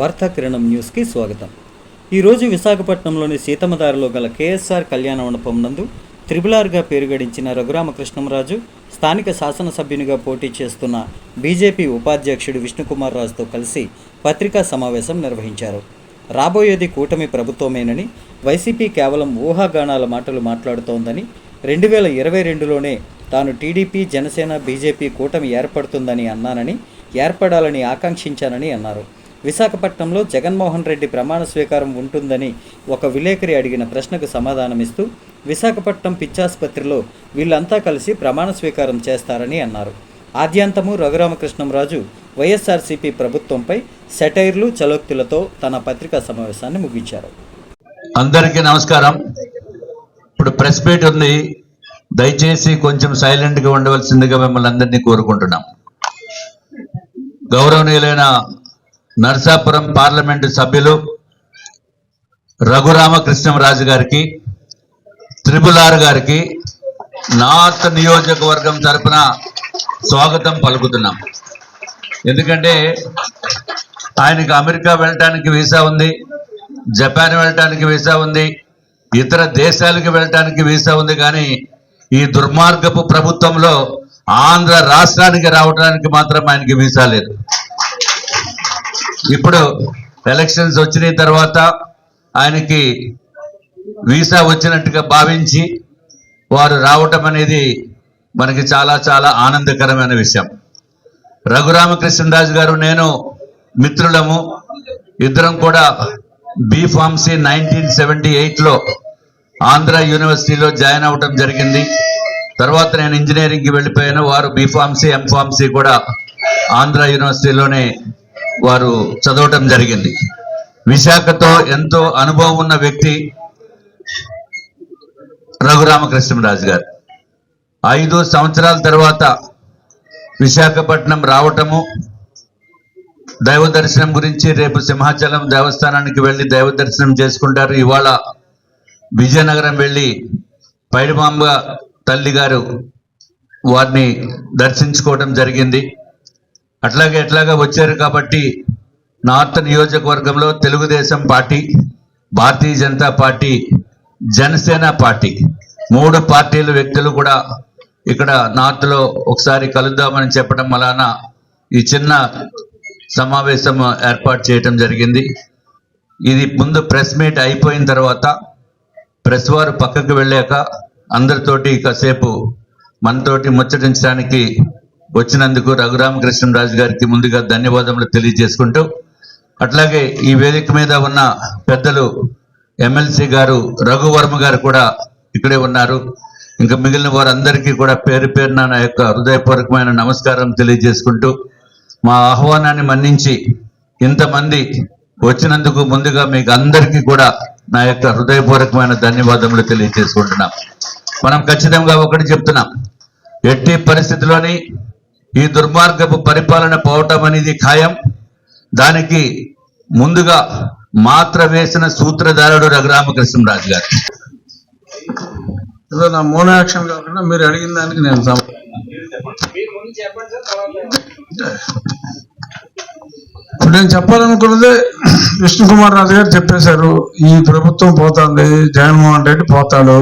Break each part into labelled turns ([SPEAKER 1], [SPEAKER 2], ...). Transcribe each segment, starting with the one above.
[SPEAKER 1] వార్తా కిరణం న్యూస్కి స్వాగతం. ఈరోజు విశాఖపట్నంలోని సీతమ్మదారిలో గల కేఎస్ఆర్ కళ్యాణ మండపం నందు త్రిబులార్గా పేరుగడించిన రఘురామకృష్ణంరాజు స్థానిక శాసనసభ్యునిగా పోటీ చేస్తున్న బీజేపీ ఉపాధ్యక్షుడు విష్ణుకుమార్ రాజుతో కలిసి పత్రికా సమావేశం నిర్వహించారు. రాబోయేది కూటమి ప్రభుత్వమేనని వైసీపీ కేవలం ఊహాగానాల మాటలు మాట్లాడుతోందని రెండు వేల ఇరవై రెండులోనే తాను టీడీపీ జనసేన బీజేపీ కూటమి ఏర్పడుతుందని అన్నానని ఏర్పడాలని ఆకాంక్షించానని అన్నారు. విశాఖపట్నంలో జగన్మోహన్ రెడ్డి ప్రమాణ స్వీకారం ఉంటుందని ఒక విలేకరి అడిగిన ప్రశ్నకు సమాధానమిస్తూ విశాఖపట్నం పిచ్చాసుపత్రిలో వీళ్ళంతా కలిసి ప్రమాణ స్వీకారం చేస్తారని అన్నారు. ఆద్యాంతము రఘురామకృష్ణంరాజు వైఎస్ఆర్సీపీ ప్రభుత్వంపై సెటైర్లు చలోక్తులతో తన పత్రికా సమావేశాన్ని ముగించారు.
[SPEAKER 2] అందరికీ నమస్కారం. ఇప్పుడు ప్రెస్ మీట్ ఉంది. దయచేసి కొంచెం సైలెంట్గా ఉండవలసిందిగా మిమ్మల్ని అందరినీ కోరుకుంటున్నాం. గౌరవనీయులైన నరసాపురం పార్లమెంటు సభ్యులు రఘురామకృష్ణరాజు గారికి త్రిపులార్ గారికి నార్త్ నియోజకవర్గం తరపున స్వాగతం పలుకుతున్నాం. ఎందుకంటే ఆయనకు అమెరికా వెళ్ళటానికి వీసా ఉంది జపాన్ వెళ్ళటానికి వీసా ఉంది ఇతర దేశాలకు వెళ్ళటానికి వీసా ఉంది కానీ ఈ దుర్మార్గపు ప్రభుత్వంలో ఆంధ్ర రాష్ట్రానికి రావడానికి మాత్రం ఆయనకి వీసా లేదు. ఇప్పుడు ఎలక్షన్స్ వచ్చిన తర్వాత ఆయనకి వీసా వచ్చినట్టుగా భావించి వారు రావటం అనేది మనకి చాలా చాలా ఆనందకరమైన విషయం. రఘురామకృష్ణదాస్ గారు నేను మిత్రులము. ఇద్దరం కూడా బీ ఫార్మసీ నైన్టీన్ సెవెంటీ ఎయిట్లో ఆంధ్ర యూనివర్సిటీలో జాయిన్ అవ్వటం జరిగింది. తర్వాత నేను ఇంజనీరింగ్కి వెళ్ళిపోయాను. వారు బీ ఫార్మసీ ఎంఫార్మసీ కూడా ఆంధ్ర యూనివర్సిటీలోనే వారు చదవటం జరిగింది. విశాఖతో ఎంతో అనుభవం ఉన్న వ్యక్తి రఘురామకృష్ణరాజు గారు. ఐదు సంవత్సరాల తర్వాత విశాఖపట్నం రావటము దైవ దర్శనం గురించి రేపు సింహాచలం దేవస్థానానికి వెళ్ళి దైవ దర్శనం చేసుకుంటారు. ఇవాళ విజయనగరం వెళ్ళి పైడిమాంబ తల్లి గారు వారిని దర్శించుకోవడం జరిగింది. అట్లాగే ఎట్లాగా వచ్చారు కాబట్టి నార్త్ నియోజకవర్గంలో Telugu Desam party Bharatiya Janata party Janasena party మూడు పార్టీల వ్యక్తులు కూడా ఇక్కడ నార్త్లో ఒకసారి కలుద్దామని చెప్పడం వలన ఈ చిన్న సమావేశం ఏర్పాటు చేయటం జరిగింది. ఇది ముందు ప్రెస్ మీట్ అయిపోయిన తర్వాత ప్రెస్ వారు పక్కకు వెళ్ళాక అందరితోటి కాసేపు మనతోటి ముచ్చటించడానికి వచ్చినందుకు రఘురామకృష్ణరాజు గారికి ముందుగా ధన్యవాదములు తెలియజేసుకుంటూ అట్లాగే ఈ వేదిక మీద ఉన్న పెద్దలు ఎమ్మెల్సీ గారు రఘువర్మ గారు కూడా ఇక్కడే ఉన్నారు. ఇంకా మిగిలిన వారందరికీ కూడా పేరు పేరున నా యొక్క హృదయపూర్వకమైన నమస్కారం తెలియజేసుకుంటూ మా ఆహ్వానాన్ని మన్నించి ఇంతమంది వచ్చినందుకు ముందుగా మీకు అందరికీ కూడా నా యొక్క హృదయపూర్వకమైన ధన్యవాదములు తెలియజేసుకుంటున్నాం. మనం ఖచ్చితంగా ఒకటి చెప్తున్నాం. ఎట్టి పరిస్థితిలోని ఈ దుర్మార్గపు పరిపాలన పోవటం అనేది ఖాయం. దానికి ముందుగా మాత్ర వేసిన సూత్రధారుడు రఘురామకృష్ణరాజు గారు.
[SPEAKER 3] ఏదో నా మోనో యాక్షన్ కాకుండా మీరు అడిగిన దానికి నేను ఇప్పుడు నేను చెప్పాలనుకున్నదే విష్ణు కుమార్ రాజు గారు చెప్పేశారు. ఈ ప్రభుత్వం పోతుంది జగన్మోహన్ రెడ్డి పోతాడు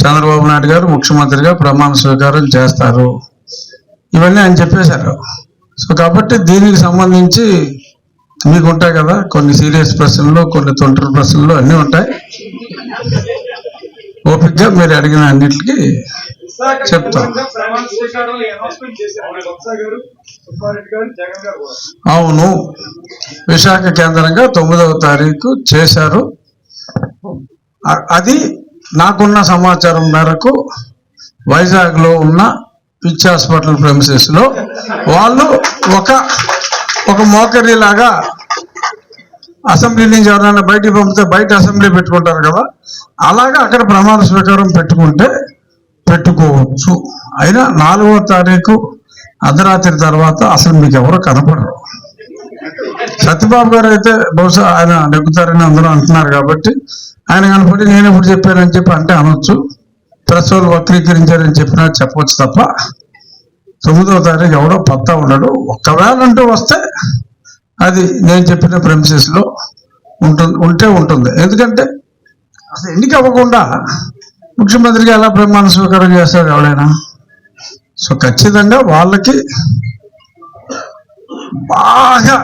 [SPEAKER 3] చంద్రబాబు నాయుడు గారు ముఖ్యమంత్రిగా ప్రమాణ స్వీకారం చేస్తారు. ఇవన్నీ ఆయన చెప్పేశారు. సో కాబట్టి దీనికి సంబంధించి మీకు ఉంటాయి కదా కొన్ని సీరియస్ ప్రశ్నలు కొన్ని తొంటరి ప్రశ్నలు అన్నీ ఉంటాయి. ఓపిక్గా మీరు అడిగిన అన్నిటికీ చెప్తాం. అవును. విశాఖ కేంద్రంగా తొమ్మిదవ తారీఖు చేశారు. అది నాకున్న సమాచారం మేరకు వైజాగ్లో ఉన్న పిచ్ హాస్పిటల్ ప్రెమిసెస్లో వాళ్ళు ఒక ఒక మోకరి లాగా అసెంబ్లీ నుంచి ఎవరైనా బయటికి పంపితే బయట అసెంబ్లీ పెట్టుకుంటారు కదా అలాగా అక్కడ ప్రమాణ స్వీకారం పెట్టుకుంటే పెట్టుకోవచ్చు. అయినా నాలుగో తారీఖు అర్ధరాత్రి తర్వాత అసలు మీకు ఎవరు కనపడరు. సత్యబాబు గారు అయితే బహుశా ఆయన నెగ్గుతారని అందరూ అంటున్నారు కాబట్టి ఆయన కనపడి నేను ఎప్పుడు చెప్పానని చెప్పి అంటే అనొచ్చు. ప్రెస్ వక్రీకరించారని చెప్పినా చెప్పవచ్చు తప్ప తొమ్మిదవ తారీఖు ఎవడో పత్తా ఉండడు ఒకవేళ అంటూ వస్తే అది నేను చెప్పిన ప్రెమిసెస్లో ఉంటుంది ఉంటే ఉంటుంది. ఎందుకంటే అసలు ఎన్నిక అవ్వకుండా ముఖ్యమంత్రికి ఎలా ప్రమాణ స్వీకారం చేస్తారు ఎవడైనా? సో ఖచ్చితంగా వాళ్ళకి బాగా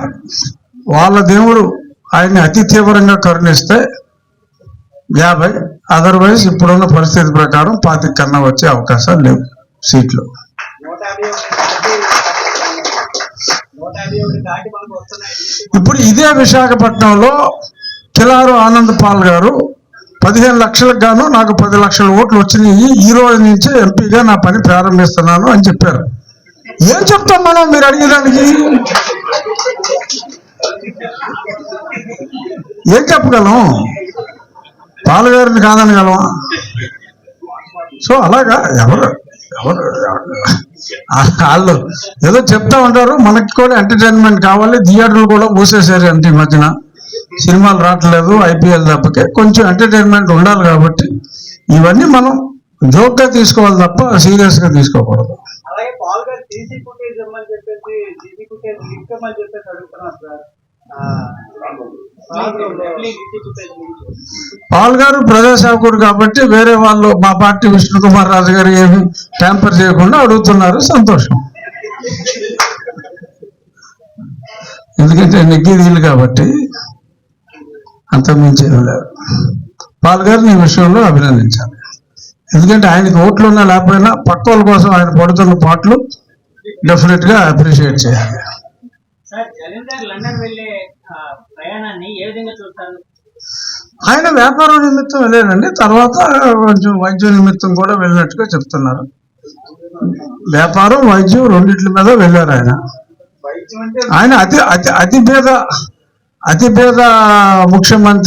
[SPEAKER 3] వాళ్ళ దేవుడు ఆయన్ని అతి తీవ్రంగా కరుణిస్తే యాభై. అదర్వైజ్ ఇప్పుడున్న పరిస్థితి ప్రకారం పాతిక కన్నా వచ్చే అవకాశాలు లేవు సీట్లు. ఇప్పుడు ఇదే విశాఖపట్నంలో కిలారు ఆనంద్ పాల్ గారు పదిహేను లక్షలకు గాను నాకు పది లక్షల ఓట్లు వచ్చినాయి. ఈ రోజు నుంచే ఎంపీగా నా పని ప్రారంభిస్తున్నాను అని చెప్పారు. ఏం చెప్తాం మనం? మీరు అడిగేదానికి? ఏం చెప్పగలం? పాల్ కాదని కాదనగలమా సో అలాగా ఎవరు ఎవరు వాళ్ళు ఏదో చెప్తా ఉంటారు మనకి కూడా ఎంటర్టైన్మెంట్ కావాలి థియేటర్లు కూడా మూసేశారు అంటే ఈ మధ్యన. సినిమాలు రావట్లేదు ఐపీఎల్ తప్పకే. కొంచెం ఎంటర్టైన్మెంట్ ఉండాలి కాబట్టి ఇవన్నీ మనం జోక్గా తీసుకోవాలి తప్ప సీరియస్గా తీసుకోకూడదు.
[SPEAKER 4] అలాగే చెప్పేసి
[SPEAKER 3] పాల్ గారు ప్రజాసేవకుడు కాబట్టి వేరే వాళ్ళు మా పార్టీ విష్ణు కుమార్ రాజు గారు ఏమి ట్యాంపర్ చేయకుండా అడుగుతున్నారు. సంతోషం. ఎందుకంటే నెగ్గేదీలు కాబట్టి అంత మించి లేదు. పాల్ గారిని ఈ విషయంలో అభినందించాలి. ఎందుకంటే ఆయనకి ఓట్లు ఉన్నా లేకపోయినా పక్క కోసం ఆయన పడుతున్న పాటలు డెఫినెట్గా అప్రిషియేట్ చేయాలి.
[SPEAKER 5] లండన్ వెళ్ళే ఆ, ప్రయాణాన్ని ఏ విధంగా చూస్తారు?
[SPEAKER 3] ఆయన వ్యాపారం నిమిత్తం వెళ్ళారండి తర్వాత కొంచెం వైద్య నిమిత్తం కూడా వెళ్ళినట్టుగా చెప్తున్నారు. వ్యాపారం వైద్యం రెండిట్ల మీద వెళ్ళారు ఆయన. ఆయన అతి అతి అతి పేద అతి పేద ముఖ్యమంత్రి